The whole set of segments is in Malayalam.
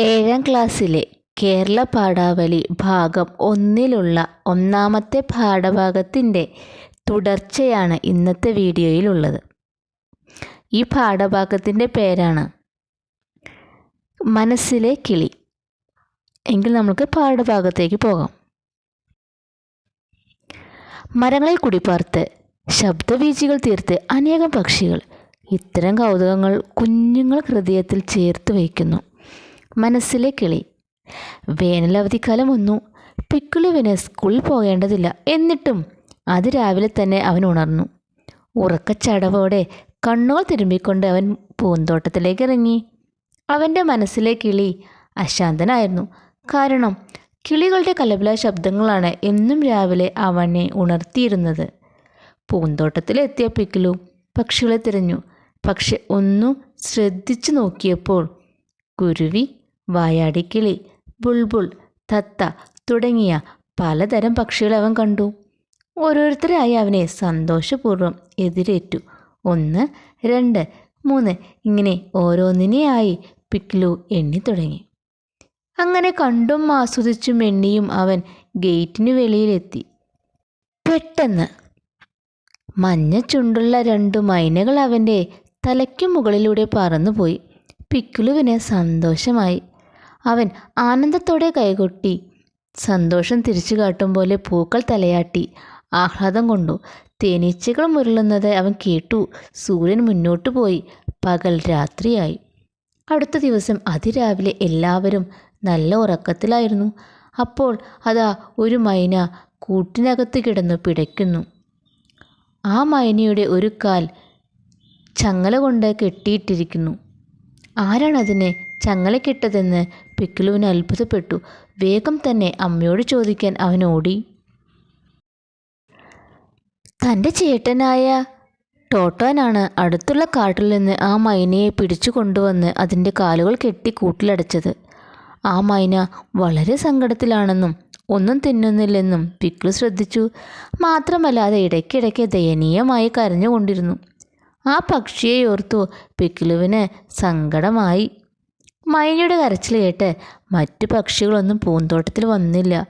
ഏഴാം ക്ലാസ്സിലെ കേരള പാഠാവലി ഭാഗം ഒന്നിലുള്ള ഒന്നാമത്തെ പാഠഭാഗത്തിന്റെ തുടർച്ചയാണ് ഇന്നത്തെ വീഡിയോയിലുള്ളത്. ഈ പാഠഭാഗത്തിന്റെ പേരാണ് മനസ്സിലെ കിളി. എങ്കിൽ നമുക്ക് പാഠഭാഗത്തേക്ക് പോകാം. മരങ്ങളിൽ കുടിപ്പാർത്ത് ശബ്ദവീചികൾ തീർത്ത് അനേകം പക്ഷികൾ ഇത്തരം കൗതുകങ്ങൾ കുഞ്ഞുങ്ങൾ ഹൃദയത്തിൽ ചേർത്ത് വയ്ക്കുന്നു. മനസ്സിലെ കിളി. വേനലവധിക്കാലം വന്നു. പിക്കുളുവിന് സ്കൂളിൽ പോകേണ്ടതില്ല. എന്നിട്ടും അത് രാവിലെ തന്നെ അവൻ ഉണർന്നു. ഉറക്കച്ചടവോടെ കണ്ണുകൾ തിരുമ്പിക്കൊണ്ട് അവൻ പൂന്തോട്ടത്തിലേക്ക് ഇറങ്ങി. അവന്റെ മനസ്സിലെ കിളി അശാന്തനായിരുന്നു. കാരണം കിളികളുടെ കലപില ശബ്ദങ്ങളാണ് എന്നും രാവിലെ അവനെ ഉണർത്തിയിരുന്നത്. പൂന്തോട്ടത്തിലെത്തിയ പിക്കിലു പക്ഷികളെ തിരഞ്ഞു. പക്ഷെ ഒന്നും ശ്രദ്ധിച്ചു നോക്കിയപ്പോൾ കുരുവി വായാടിക്കിളി ബുൾബുൾ തത്ത തുടങ്ങിയ പലതരം പക്ഷികളെ അവൻ കണ്ടു. ഓരോരുത്തരായി അവനെ സന്തോഷപൂർവം എതിരേറ്റു. ഒന്ന് രണ്ട് മൂന്ന് ഇങ്ങനെ ഓരോന്നിനെയായി പിക്ലു എണ്ണി തുടങ്ങി അങ്ങനെ കണ്ടും ആസ്വദിച്ചും എണ്ണിയും അവൻ ഗേറ്റിന് വെളിയിലെത്തി. പെട്ടെന്ന് മഞ്ഞ ചുണ്ടുള്ള രണ്ടു മൈനകൾ അവന്റെ തലയ്ക്കു മുകളിലൂടെ പറന്നുപോയി. പിക്കുലുവിന് സന്തോഷമായി. അവൻ ആനന്ദത്തോടെ കൈകൊട്ടി. സന്തോഷം തിരിച്ചു കാട്ടും പോലെ പൂക്കൾ തലയാട്ടി. ആഹ്ലാദം കൊണ്ടു. തേനീച്ചകൾ മുരളുന്നത് അവൻ കേട്ടു. സൂര്യൻ മുന്നോട്ടു പോയി. പകൽ രാത്രിയായി. അടുത്ത ദിവസം അതിരാവിലെ എല്ലാവരും നല്ല ഉറക്കത്തിലായിരുന്നു. അപ്പോൾ അതാ ഒരു മൈന കൂട്ടിനകത്ത് കിടന്നു പിടയ്ക്കുന്നു. ആ മൈനയുടെ ഒരു കാൽ ചങ്ങല കൊണ്ട് കെട്ടിയിട്ടിരിക്കുന്നു. ആരാണതിനെ ചങ്ങലക്കിട്ടതെന്ന് പിക്കിളുവിന് അത്ഭുതപ്പെട്ടു. വേഗം തന്നെ അമ്മയോട് ചോദിക്കാൻ അവൻ ഓടി. തന്റെ ചേട്ടനായ ടോട്ടോനാണ് അടുത്തുള്ള കാട്ടിൽ നിന്ന് ആ മൈനയെ പിടിച്ചു കൊണ്ടുവന്ന് അതിന്റെ കാലുകൾ കെട്ടി കൂട്ടിലടച്ചത്. ആ മൈന വളരെ സങ്കടത്തിലാണെന്നും ഒന്നും തിന്നുന്നില്ലെന്നും പിക്കിളു ശ്രദ്ധിച്ചു. മാത്രമല്ല അത് ഇടയ്ക്കിടയ്ക്ക് ദയനീയമായി കരഞ്ഞുകൊണ്ടിരുന്നു. ആ പക്ഷിയെ ഓർത്തു പിക്കിളുവിന് സങ്കടമായി. മൈനയുടെ കരച്ചിൽ കേട്ട് മറ്റു പക്ഷികളൊന്നും പൂന്തോട്ടത്തിൽ വന്നില്ല.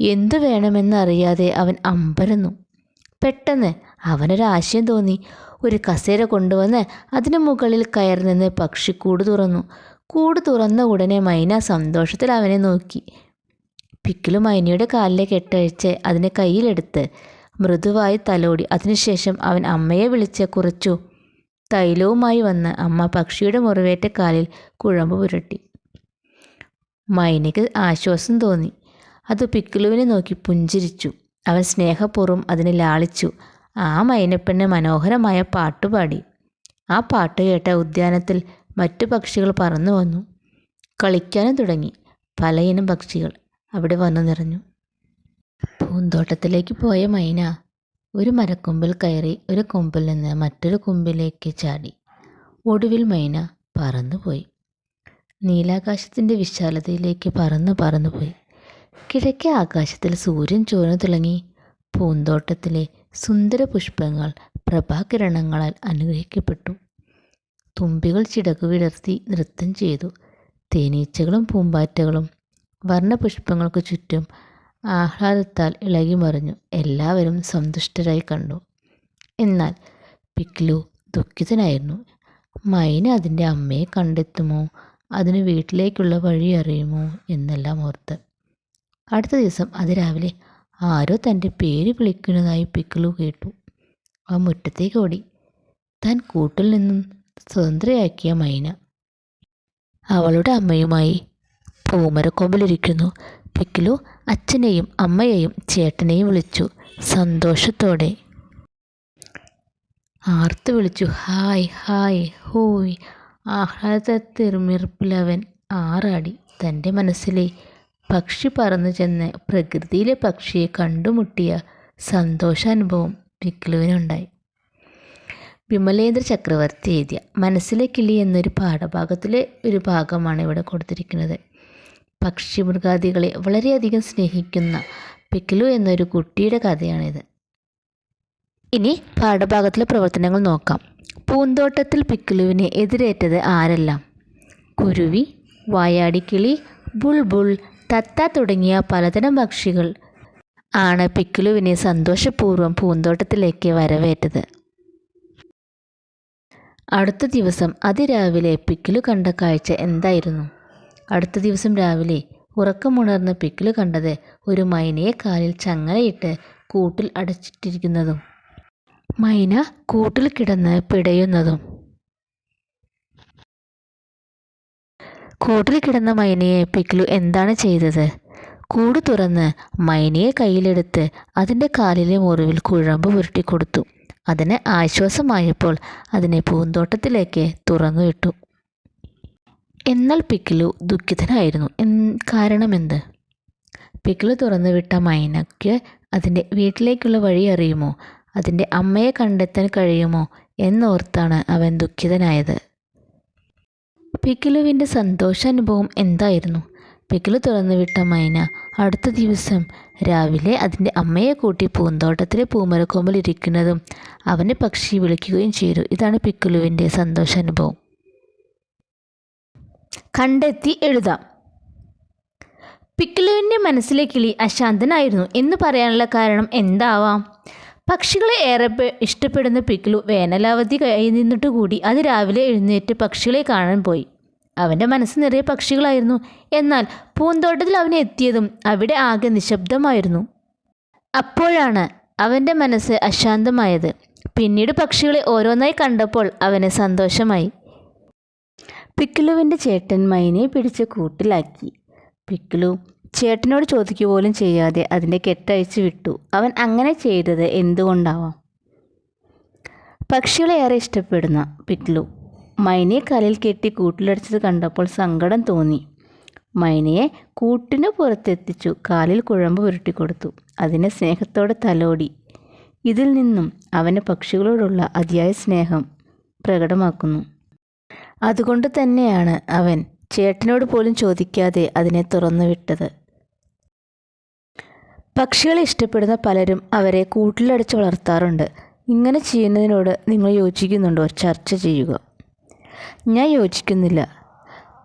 എന്തു വേണമെന്നറിയാതെ അവൻ അമ്പരന്നു. പെട്ടെന്ന് അവനൊരാശയം തോന്നി. ഒരു കസേര കൊണ്ടുവന്ന് അതിന് മുകളിൽ കയറി നിന്ന് പക്ഷി കൂട് തുറന്നു. കൂട് തുറന്ന ഉടനെ മൈന സന്തോഷത്തിൽ അവനെ നോക്കി. പിക്കിലു മൈനയുടെ കാലിലെ കെട്ടഴിച്ച് അതിനെ കയ്യിലെടുത്ത് മൃദുവായി തലോടി. അതിനുശേഷം അവൻ അമ്മയെ വിളിച്ച് കുറച്ചു തൈലവുമായി വന്ന അമ്മ പക്ഷിയുടെ മുറിവേറ്റ കാലിൽ കുഴമ്പ് പുരട്ടി. മൈനയ്ക്ക് ആശ്വാസം തോന്നി. അത് പിക്കിളുവിനെ നോക്കി പുഞ്ചിരിച്ചു. അവൻ സ്നേഹപൂർവം അതിനെ ലാളിച്ചു. ആ മൈനപ്പെണ്ണ് മനോഹരമായ പാട്ടുപാടി ആ പാട്ട് കേട്ട ഉദ്യാനത്തിൽ മറ്റു പക്ഷികൾ പറന്നു വന്നു. കളിക്കാനും തുടങ്ങി. പലയിനം പക്ഷികൾ അവിടെ വന്നു നിറഞ്ഞു. പൂന്തോട്ടത്തിലേക്ക് പോയ മൈന ഒരു മരക്കൊമ്പിൽ കയറി ഒരു കൊമ്പിൽ നിന്ന് മറ്റൊരു കൊമ്പിലേക്ക് ചാടി. ഒടുവിൽ മൈന പറന്നുപോയി നീലാകാശത്തിന്റെ വിശാലതയിലേക്ക് പറന്നു പറന്നുപോയി കിഴക്കേ ആകാശത്തിൽ സൂര്യൻ ചോർന്നു തുടങ്ങി. പൂന്തോട്ടത്തിലെ സുന്ദര പുഷ്പങ്ങൾ പ്രഭാകിരണങ്ങളാൽ അനുഗ്രഹിക്കപ്പെട്ടു. തുമ്പികൾ ചിടകു വിടർത്തി നൃത്തം ചെയ്തു. തേനീച്ചകളും പൂമ്പാറ്റകളും വർണപുഷ്പങ്ങൾക്ക് ചുറ്റും ആഹ്ലാദത്താൽ ഇളകി മറിഞ്ഞു. എല്ലാവരും സന്തുഷ്ടരായി കണ്ടു. എന്നാൽ പിക്ലു ദുഃഖിതനായിരുന്നു. മൈന അതിന്റെ അമ്മയെ കണ്ടെത്തുമോ? അതിന് വീട്ടിലേക്കുള്ള വഴി അറിയുമോ? എന്നെല്ലാം ഓർത്ത്. അടുത്ത ദിവസം അത് രാവിലെ ആരോ തന്റെ പേര് വിളിക്കുന്നതായി പിക്കിളു കേട്ടു. ആ മുറ്റത്തേക്ക് ഓടി. താൻ കൂട്ടിൽ നിന്നും സ്വതന്ത്രയാക്കിയ മൈന. അവളുടെ അമ്മയുമായി പൂമരക്കൊമ്പിലിരിക്കുന്നു. പിക്കിലു അച്ഛനെയും അമ്മയെയും ചേട്ടനെയും വിളിച്ചു. സന്തോഷത്തോടെ. ആർത്ത് വിളിച്ചു. ഹായ് ഹായ് ഹൂയ്. ആഹ്ലാദത്തിറുമിറുപ്പിലവൻ ആറാടി. തന്റെ മനസ്സിലെ പക്ഷി പറന്നു ചെന്ന് പ്രകൃതിയിലെ പക്ഷിയെ കണ്ടുമുട്ടിയ സന്തോഷാനുഭവം പിക്കിലുവിനുണ്ടായി വിമലേന്ദ്ര ചക്രവർത്തി എഴുതിയ മനസ്സിലെ കിളി എന്നൊരു പാഠഭാഗത്തിലെ ഒരു ഭാഗമാണ് ഇവിടെ കൊടുത്തിരിക്കുന്നത്. പക്ഷി മൃഗാദികളെ വളരെയധികം സ്നേഹിക്കുന്ന പിക്കിലു എന്നൊരു കുട്ടിയുടെ കഥയാണിത്. ഇനി പാഠഭാഗത്തിലെ പ്രവർത്തനങ്ങൾ നോക്കാം. പൂന്തോട്ടത്തിൽ പിക്കിലുവിനെ എതിരേറ്റത് ആരെല്ലാം? കുരുവി വായാടിക്കിളി ബുൾബുൾ തത്ത തുടങ്ങിയ പലതരം പക്ഷികൾ ആണ് പിക്കിലുവിനെ സന്തോഷപൂർവം പൂന്തോട്ടത്തിലേക്ക് വരവേറ്റത്. അടുത്ത ദിവസം അതിരാവിലെ പിക്കിലു കണ്ട കാഴ്ച എന്തായിരുന്നു? അടുത്ത ദിവസം രാവിലെ ഉറക്കമുണർന്ന് പിക്കിൾ കണ്ടത് ഒരു മൈനയെ കാലിൽ ചങ്ങലയിട്ട് കൂട്ടിൽ അടച്ചിട്ടിരിക്കുന്നതും. മൈന കൂട്ടിൽ കിടന്ന് പിടയുന്നതും. കൂട്ടിൽ കിടന്ന മൈനയെ പിക്കിലു എന്താണ് ചെയ്തത്? കൂട് തുറന്ന് മൈനയെ കയ്യിലെടുത്ത് അതിന്റെ കാലിലെ മുറിവിൽ കുഴമ്പ് പുരട്ടി കൊടുത്തു അതിന് ആശ്വാസമായപ്പോൾ അതിനെ പൂന്തോട്ടത്തിലേക്ക് തുറന്നു വിട്ടു എന്നാൽ പിക്കിലു ദുഃഖിതനായിരുന്നു. കാരണം എന്ത്? പിക്കിലു തുറന്നു വിട്ട മൈനയ്ക്ക് അതിന്റെ വീട്ടിലേക്കുള്ള വഴി അറിയുമോ? അതിന്റെ അമ്മയെ കണ്ടെത്താൻ കഴിയുമോ? എന്നോർത്താണ് അവൻ ദുഃഖിതനായത്. പിക്കിലുവിന്റെ സന്തോഷാനുഭവം എന്തായിരുന്നു? പിക്കിലു തുറന്നു വിട്ട മൈന അടുത്ത ദിവസം രാവിലെ അതിന്റെ അമ്മയെ കൂട്ടി പൂന്തോട്ടത്തിലെ പൂമരക്കൊമ്പിൽ ഇരിക്കുന്നതും അവനെ പക്ഷി വിളിക്കുകയും ചെയ്തു. ഇതാണ് പിക്കിലുവിന്റെ സന്തോഷാനുഭവം. കണ്ടെത്തി എഴുതാം. പിക്കിലുവിന്റെ മനസ്സിലെ കിളി അശാന്തനായിരുന്നു. എന്ന് പറയാനുള്ള കാരണം എന്താവാം? പക്ഷികളെ ഏറെ ഇഷ്ടപ്പെടുന്ന പിക്കിലു വേനലാവധി കൈ നിന്നിട്ട് കൂടി അത് രാവിലെ എഴുന്നേറ്റ് പക്ഷികളെ കാണാൻ പോയി. അവന്റെ മനസ്സ് നിറയെ പക്ഷികളായിരുന്നു. എന്നാൽ പൂന്തോട്ടത്തിൽ അവൻ എത്തിയതും അവിടെ ആകെ നിശബ്ദമായിരുന്നു. അപ്പോഴാണ് അവന്റെ മനസ്സ് അശാന്തമായത്. പിന്നീട് പക്ഷികളെ ഓരോന്നായി കണ്ടപ്പോൾ അവന് സന്തോഷമായി. പിക്കിലുവിന്റെ ചേട്ടൻ മൈനെ പിടിച്ച് കൂട്ടിലാക്കി. പിക്കിലു ചേട്ടനോട് ചോദിക്കുക പോലും ചെയ്യാതെ അതിന്റെ കെട്ടഴിച്ച് വിട്ടു. അവൻ അങ്ങനെ ചെയ്തത് എന്തുകൊണ്ടാവാം? പക്ഷികളെ ഏറെ ഇഷ്ടപ്പെടുന്ന പിക്ലു മൈനയെ കാലിൽ കെട്ടി കൂട്ടിലടിച്ചത് കണ്ടപ്പോൾ സങ്കടം തോന്നി. മൈനയെ കൂട്ടിനു പുറത്തെത്തിച്ചു കാലിൽ കുഴമ്പ് പുരട്ടിക്കൊടുത്തു. അതിനെ സ്നേഹത്തോടെ തലോടി. ഇതിൽ നിന്നും അവന് പക്ഷികളോടുള്ള അതിയായ സ്നേഹം പ്രകടമാക്കുന്നു. അതുകൊണ്ട് തന്നെയാണ് അവൻ ചേട്ടനോട് പോലും ചോദിക്കാതെ അതിനെ തുറന്നു വിട്ടത്. പക്ഷികളെ ഇഷ്ടപ്പെടുന്ന പലരും അവരെ കൂട്ടിലടച്ച് വളർത്താറുണ്ട്. ഇങ്ങനെ ചെയ്യുന്നതിനോട് നിങ്ങൾ യോജിക്കുന്നുണ്ടോ? ചർച്ച ചെയ്യുക. ഞാൻ യോജിക്കുന്നില്ല.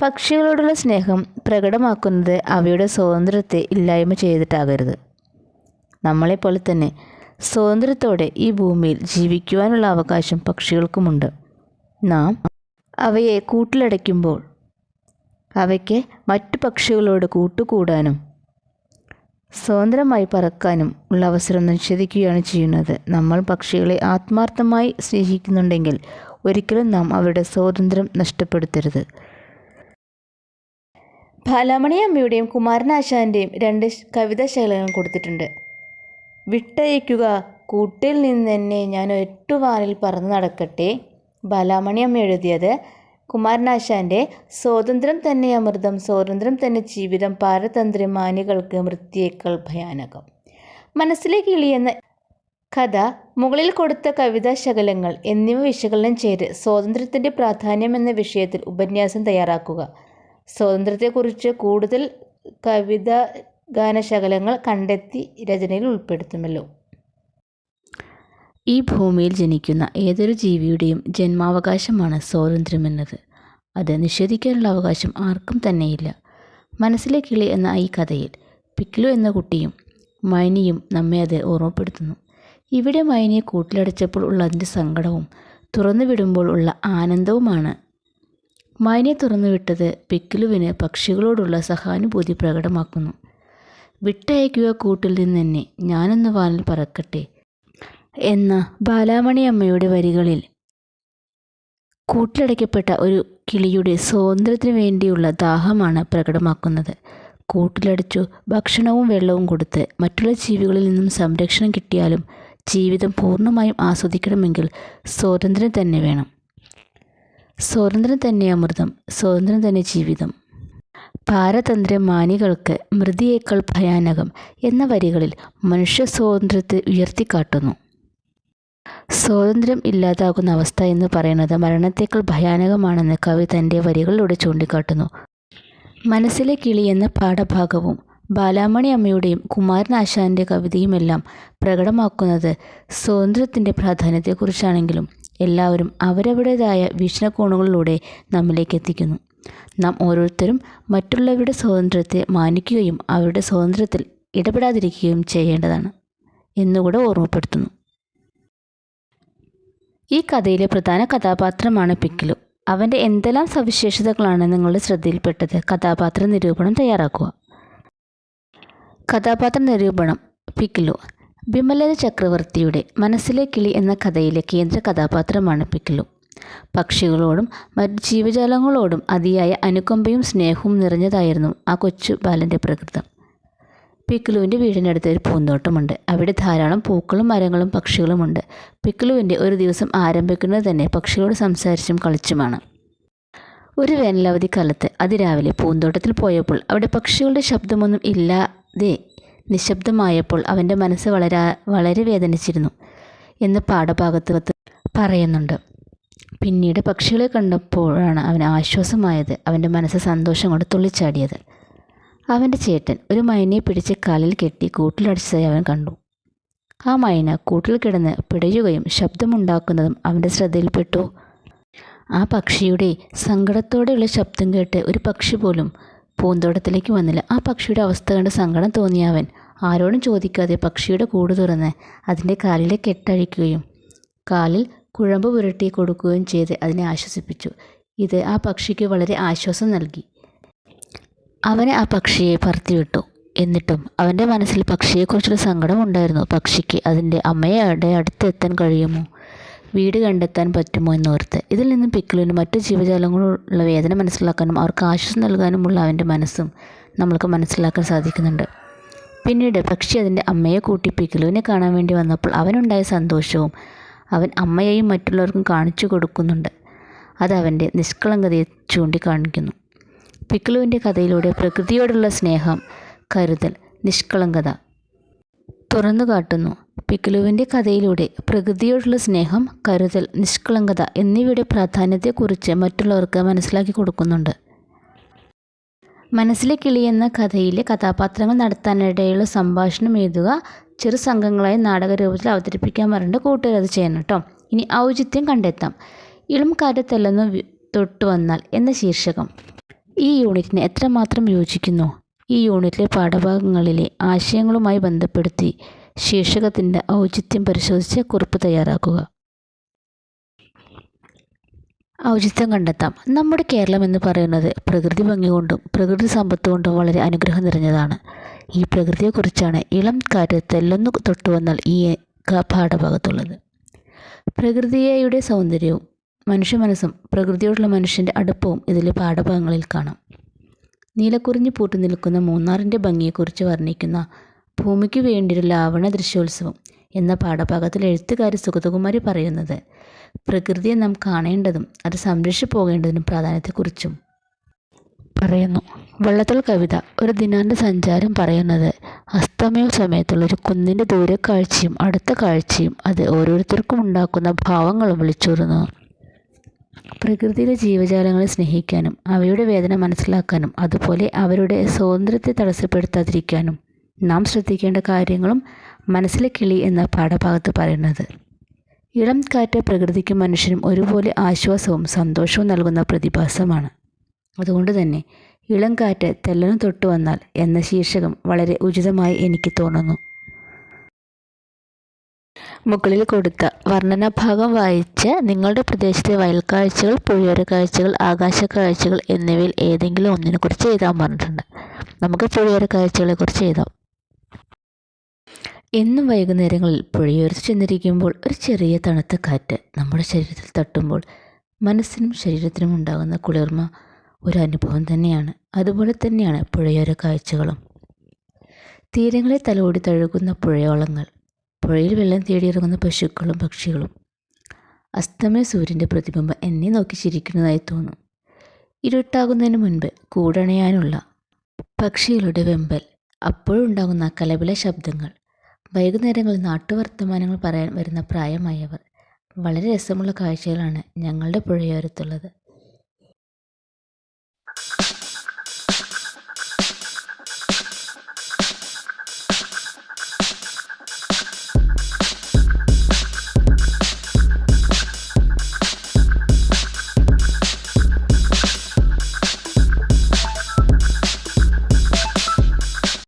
പക്ഷികളോടുള്ള സ്നേഹം പ്രകടമാക്കുന്നത് അവയുടെ സ്വാതന്ത്ര്യത്തെ ഇല്ലായ്മ ചെയ്തിട്ടാകരുത്. നമ്മളെപ്പോലെ തന്നെ സ്വാതന്ത്ര്യത്തോടെ ഈ ഭൂമിയിൽ ജീവിക്കുവാനുള്ള അവകാശം പക്ഷികൾക്കുമുണ്ട്. നാം അവയെ കൂട്ടിലടയ്ക്കുമ്പോൾ അവയ്ക്ക് മറ്റു പക്ഷികളോട് കൂട്ടുകൂടാനും സ്വതന്ത്രമായി പറക്കാനും ഉള്ള അവസരം നിഷേധിക്കുകയാണ് ചെയ്യുന്നത്. നമ്മൾ പക്ഷികളെ ആത്മാർത്ഥമായി സ്നേഹിക്കുന്നുണ്ടെങ്കിൽ ഒരിക്കലും നാം അവരുടെ സ്വാതന്ത്ര്യം നഷ്ടപ്പെടുത്തരുത്. ബാലാമണി അമ്മയുടെയും കുമാരനാശാന്റെയും രണ്ട് കവിതാ ശൈലികൾ കൊടുത്തിട്ടുണ്ട്. വിട്ടയക്കുക കൂട്ടിൽ നിന്ന് നിന്നെന്നെ ഞാൻ ഒറ്റുവാനിൽ പറന്നു നടക്കട്ടെ. ബാലാമണി അമ്മ എഴുതിയത്. കുമാരനാശാന്റെ സ്വാതന്ത്ര്യം തന്നെ അമൃതം സ്വാതന്ത്ര്യം തന്നെ ജീവിതം പാരതന്ത്ര്യമാനികൾക്ക് മൃത്യേക്കൾ ഭയാനകം മനസ്സിലെ കിളി എന്ന കഥ മുകളിൽ കൊടുത്ത കവിതാ ശകലങ്ങൾ എന്നിവ വിശകലനം ചെയ്ത് സ്വാതന്ത്ര്യത്തിന്റെ പ്രാധാന്യം എന്ന വിഷയത്തിൽ ഉപന്യാസം തയ്യാറാക്കുക. സ്വാതന്ത്ര്യത്തെക്കുറിച്ച് കൂടുതൽ കവിത ഗാനശകലങ്ങൾ കണ്ടെത്തി രചനയിൽ ഉൾപ്പെടുത്തുമല്ലോ. ഈ ഭൂമിയിൽ ജനിക്കുന്ന ഏതൊരു ജീവിയുടെയും ജന്മാവകാശമാണ് സ്വാതന്ത്ര്യമെന്നത്. അത് നിഷേധിക്കാനുള്ള അവകാശം ആർക്കും തന്നെയില്ല. മനസ്സിലെ കിളി എന്ന ഈ കഥയിൽ പിക്ലു എന്ന കുട്ടിയും മൈനിയും നമ്മെ അത് ഓർമ്മപ്പെടുത്തുന്നു. ഇവിടെ മൈനിയെ കൂട്ടിലടച്ചപ്പോൾ ഉള്ള അതിന്റെ സങ്കടവും തുറന്നു വിടുമ്പോൾ ഉള്ള ആനന്ദവുമാണ്. മൈനെ തുറന്നുവിട്ടത് പിക്കിലുവിന് പക്ഷികളോടുള്ള സഹാനുഭൂതി പ്രകടമാക്കുന്നു. വിട്ടയക്കുക കൂട്ടിൽ നിന്ന് തന്നെ ഞാനൊന്ന് വാനിൽ പറക്കട്ടെ എന്ന ബാലാമണി അമ്മയുടെ വരികളിൽ കൂട്ടിലടയ്ക്കപ്പെട്ട ഒരു കിളിയുടെ സ്വാതന്ത്ര്യത്തിന് വേണ്ടിയുള്ള ദാഹമാണ് പ്രകടമാക്കുന്നത്. കൂട്ടിലടച്ചു ഭക്ഷണവും വെള്ളവും കൊടുത്ത് മറ്റുള്ള ജീവികളിൽ നിന്നും സംരക്ഷണം കിട്ടിയാലും ജീവിതം പൂർണമായും ആസ്വദിക്കണമെങ്കിൽ സ്വാതന്ത്ര്യം തന്നെ വേണം. സ്വാതന്ത്ര്യം തന്നെ അമൃതം സ്വാതന്ത്ര്യം തന്നെ ജീവിതം. പാരതന്ത്ര്യ മാനികൾക്ക് മൃതിയേക്കാൾ ഭയാനകം എന്ന വരികളിൽ മനുഷ്യ സ്വാതന്ത്ര്യത്തെ ഉയർത്തിക്കാട്ടുന്നു. സ്വാതന്ത്ര്യം ഇല്ലാതാകുന്ന അവസ്ഥ എന്ന് പറയുന്നത് മരണത്തേക്കാൾ ഭയാനകമാണെന്ന് കവി തന്റെ വരികളിലൂടെ ചൂണ്ടിക്കാട്ടുന്നു. മനസ്സിലെ കിളി എന്ന പാഠഭാഗവും ബാലാമണി അമ്മയുടെയും കുമാരനാശാന്റെ കവിതയുമെല്ലാം പ്രകടമാക്കുന്നത് സ്വാതന്ത്ര്യത്തിന്റെ പ്രാധാന്യത്തെക്കുറിച്ചാണെങ്കിലും എല്ലാവരും അവരവരുടേതായ വീക്ഷണകോണുകളിലൂടെ നമ്മിലേക്ക് എത്തിക്കുന്നു. നാം ഓരോരുത്തരും മറ്റുള്ളവരുടെ സ്വാതന്ത്ര്യത്തെ മാനിക്കുകയും അവരുടെ സ്വാതന്ത്ര്യത്തിൽ ഇടപെടാതിരിക്കുകയും ചെയ്യേണ്ടതാണ് എന്നുകൂടെ ഓർമ്മപ്പെടുത്തുന്നു. ഈ കഥയിലെ പ്രധാന കഥാപാത്രമാണ് പിക്കിലു. അവന്റെ എന്തെല്ലാം സവിശേഷതകളാണ് നിങ്ങളുടെ ശ്രദ്ധയിൽപ്പെട്ടത്? കഥാപാത്ര നിരൂപണം തയ്യാറാക്കുക. കഥാപാത്ര നിരൂപണം. പിക്കിലു. ബിമലര ചക്രവർത്തിയുടെ മനസ്സിലെ കിളി എന്ന കഥയിലെ കേന്ദ്ര കഥാപാത്രമാണ് പിക്കിലു. പക്ഷികളോടും മറ്റ് ജീവജാലങ്ങളോടും അതിയായ അനുകമ്പയും സ്നേഹവും നിറഞ്ഞതായിരുന്നു ആ കൊച്ചു ബാലന്റെ പ്രകൃതം. പിക്കിലുവിന്റെ വീടിനടുത്ത് ഒരു പൂന്തോട്ടമുണ്ട്. അവിടെ ധാരാളം പൂക്കളും മരങ്ങളും പക്ഷികളുമുണ്ട്. പിക്കിലുവിന്റെ ഒരു ദിവസം ആരംഭിക്കുന്നത് തന്നെ പക്ഷികളോട് സംസാരിച്ചും കളിച്ചുമാണ്. ഒരു വേനലവധി കാലത്ത് അതിരാവിലെ പൂന്തോട്ടത്തിൽ പോയപ്പോൾ അവിടെ പക്ഷികളുടെ ശബ്ദമൊന്നും ഇല്ലാതെ നിശബ്ദമായപ്പോൾ അവന്റെ മനസ്സ് വളരെ വളരെ വേദനിച്ചിരുന്നു എന്ന് പാഠഭാഗത്ത് പറയുന്നുണ്ട്. പിന്നീട് പക്ഷികളെ കണ്ടപ്പോഴാണ് അവന് ആശ്വാസമായത്. അവന്റെ മനസ്സ് സന്തോഷം കൊണ്ട് തുള്ളിച്ചാടിയത്. അവന്റെ ചേട്ടൻ ഒരു മൈനയെ പിടിച്ച് കാലിൽ കെട്ടി കൂട്ടിലടിച്ചതായി അവൻ കണ്ടു. ആ മൈന കൂട്ടിൽ കിടന്ന് പിടയുകയും ശബ്ദമുണ്ടാക്കുന്നതും അവന്റെ ശ്രദ്ധയിൽപ്പെട്ടു. ആ പക്ഷിയുടെ സങ്കടത്തോടെയുള്ള ശബ്ദം കേട്ട് ഒരു പക്ഷി പോലും പൂന്തോട്ടത്തിലേക്ക് വന്നില്ല. ആ പക്ഷിയുടെ അവസ്ഥ കണ്ട് സങ്കടം തോന്നിയ അവൻ ആരോടും ചോദിക്കാതെ പക്ഷിയുടെ കൂട് തുറന്ന് അതിന്റെ കാലിലെ കെട്ടഴിക്കുകയും കാലിൽ കുഴമ്പ് പുരട്ടി കൊടുക്കുകയും ചെയ്ത് അതിനെ ആശ്വസിപ്പിച്ചു. ഇത് ആ പക്ഷിക്ക് വളരെ ആശ്വാസം നൽകി. അവനെ ആ പക്ഷിയെ പറത്തിവിട്ടു. എന്നിട്ടും അവന്റെ മനസ്സിൽ പക്ഷിയെക്കുറിച്ചുള്ള സങ്കടമുണ്ടായിരുന്നു പക്ഷിക്ക് അതിന്റെ അമ്മയുടെ അടുത്തെത്താൻ കഴിയുമോ? വീട് കണ്ടെത്താൻ പറ്റുമോ എന്നോർത്ത്. ഇതിൽ നിന്നും പിക്കിളിനും മറ്റു ജീവജാലങ്ങളുള്ള വേദന മനസ്സിലാക്കാനും അവർക്ക് ആശ്വാസം നൽകാനുമുള്ള അവന്റെ മനസ്സും നമ്മൾക്ക് മനസ്സിലാക്കാൻ സാധിക്കുന്നുണ്ട്. പിന്നീട് പക്ഷി അതിന്റെ അമ്മയെ കൂട്ടി പിക്കിളുവിനെ കാണാൻ വേണ്ടി വന്നപ്പോൾ അവനുണ്ടായ സന്തോഷവും അവൻ അമ്മയെയും മറ്റുള്ളവർക്കും കാണിച്ചു കൊടുക്കുന്നുണ്ട്. അത് അവന്റെ നിഷ്കളങ്കതയെ ചൂണ്ടിക്കാണിക്കുന്നു. പിക്കിളുവിന്റെ കഥയിലൂടെ പ്രകൃതിയോടുള്ള സ്നേഹം കരുതൽ നിഷ്കളങ്കത തുറന്നു കാട്ടുന്നു. പിക്ലുവിന്റെ കഥയിലൂടെ പ്രകൃതിയോടുള്ള സ്നേഹം കരുതൽ നിഷ്കളങ്കത എന്നിവയുടെ പ്രാധാന്യത്തെക്കുറിച്ച് മറ്റുള്ളവർക്ക് മനസ്സിലാക്കി കൊടുക്കുന്നുണ്ട്. മനസ്സിലെ കിളി എന്ന കഥയിലെ കഥാപാത്രങ്ങൾ നടത്താനിടയുള്ള സംഭാഷണം എഴുതുക ചെറു സംഘങ്ങളായി നാടകരൂപത്തിൽ അവതരിപ്പിക്കാൻ പറഞ്ഞിട്ട് കൂട്ടുകാർ അത് ചെയ്യണം കേട്ടോ. ഇനി ഔചിത്യം കണ്ടെത്താം. ഇളം കാര്യത്തല്ലെന്ന് തൊട്ടു വന്നാൽ എന്ന ശീർഷകം. ഈ യൂണിറ്റിന് എത്രമാത്രം യോജിക്കുന്നു? ഈ യൂണിറ്റിലെ പാഠഭാഗങ്ങളിലെ ആശയങ്ങളുമായി ബന്ധപ്പെടുത്തി ശീർഷകത്തിന്റെ ഔചിത്യം പരിശോധിച്ച് കുറിപ്പ് തയ്യാറാക്കുക. ഔചിത്യം കണ്ടെത്താം. നമ്മുടെ കേരളം എന്ന് പറയുന്നത് പ്രകൃതി ഭംഗി കൊണ്ടും പ്രകൃതി സമ്പത്ത് കൊണ്ടും വളരെ അനുഗ്രഹം നിറഞ്ഞതാണ്. ഈ പ്രകൃതിയെക്കുറിച്ചാണ് ഇളം കാറ്റ് തെല്ലൊന്നു തൊട്ടു ഈ പാഠഭാഗത്തുള്ളത്. പ്രകൃതിയുടെ സൗന്ദര്യവും മനുഷ്യ മനസ്സും പ്രകൃതിയോടുള്ള മനുഷ്യന്റെ അടുപ്പവും ഇതിലെ പാഠഭാഗങ്ങളിൽ കാണാം. നീലക്കുറിഞ്ഞ് പൂട്ടി നിൽക്കുന്ന മൂന്നാറിന്റെ ഭംഗിയെക്കുറിച്ച് വർണിക്കുന്ന ഭൂമിക്ക് വേണ്ടിയൊരു ലാവണ ദൃശ്യോത്സവം എന്ന പാഠഭാഗത്തിൽ എഴുത്തുകാരി സുഗതകുമാരി പറയുന്നത് പ്രകൃതിയെ നാം കാണേണ്ടതും അത് സംരക്ഷിച്ചു പോകേണ്ടതിനും പ്രാധാന്യത്തെക്കുറിച്ചും. പറയുന്നു. വള്ളത്തോൾ കവിത ഒരു ദിനാന്ത സഞ്ചാരം പറയുന്നത് അസ്തമയ സമയത്തുള്ള ഒരു കുന്നിന്റെ ദൂരക്കാഴ്ചയും അടുത്ത കാഴ്ചയും അത് ഓരോരുത്തർക്കും ഉണ്ടാക്കുന്ന ഭാവങ്ങളും വിളിച്ചോറുന്നു പ്രകൃതിയിലെ ജീവജാലങ്ങളെ സ്നേഹിക്കാനും അവയുടെ വേദന മനസ്സിലാക്കാനും അതുപോലെ അവരുടെ സ്വാതന്ത്ര്യത്തെ തടസ്സപ്പെടുത്താതിരിക്കാനും നാം ശ്രദ്ധിക്കേണ്ട കാര്യങ്ങളും മനസ്സിലെ കിളി എന്ന പാഠഭാഗത്ത് പറയുന്നത്. ഇളം കാറ്റ് പ്രകൃതിക്കും മനുഷ്യനും ഒരുപോലെ ആശ്വാസവും സന്തോഷവും നൽകുന്ന പ്രതിഭാസമാണ്. അതുകൊണ്ട് തന്നെ ഇളം കാറ്റ് തെല്ലനും തൊട്ടു വന്നാൽ എന്ന ശീർഷകം വളരെ ഉചിതമായി എനിക്ക് തോന്നുന്നു. മുകളിൽ കൊടുത്ത വർണനാഭാഗം വായിച്ച് നിങ്ങളുടെ പ്രദേശത്തെ വയൽക്കാഴ്ചകൾ പുഴയോര കാഴ്ചകൾ ആകാശ കാഴ്ചകൾ എന്നിവയിൽ ഏതെങ്കിലും ഒന്നിനെക്കുറിച്ച് എഴുതാൻ പറഞ്ഞിട്ടുണ്ട്. നമുക്ക് പുഴയോര കാഴ്ചകളെക്കുറിച്ച് എഴുതാം. എന്നും വൈകുന്നേരങ്ങളിൽ പുഴയോരത്ത് ചെന്നിരിക്കുമ്പോൾ ഒരു ചെറിയ തണുത്ത കാറ്റ് നമ്മുടെ ശരീരത്തിൽ തട്ടുമ്പോൾ മനസ്സിനും ശരീരത്തിനും ഉണ്ടാകുന്ന കുളിർമ ഒരു അനുഭവം തന്നെയാണ്. അതുപോലെ തന്നെയാണ് പുഴയോര കാഴ്ചകളും തീരങ്ങളെ തലോടി തഴുകുന്ന പുഴയോളങ്ങൾ പുഴയിൽ വെള്ളം തേടിയിറങ്ങുന്ന പശുക്കളും പക്ഷികളും. അസ്തമയ സൂര്യന്റെ പ്രതിബിംബം എന്നെ നോക്കി ചിരിക്കുന്നതായി തോന്നും. ഇരുട്ടാകുന്നതിന് മുൻപ് കൂടണയാനുള്ള പക്ഷികളുടെ വെമ്പൽ. അപ്പോഴുണ്ടാകുന്ന കലപില ശബ്ദങ്ങൾ. വൈകുന്നേരങ്ങളിൽ നാട്ടുവർത്തമാനങ്ങൾ പറയാൻ വരുന്ന പ്രായമായവർ. വളരെ രസമുള്ള കാഴ്ചകളാണ് ഞങ്ങളുടെ പുഴയോരത്തുള്ളത്.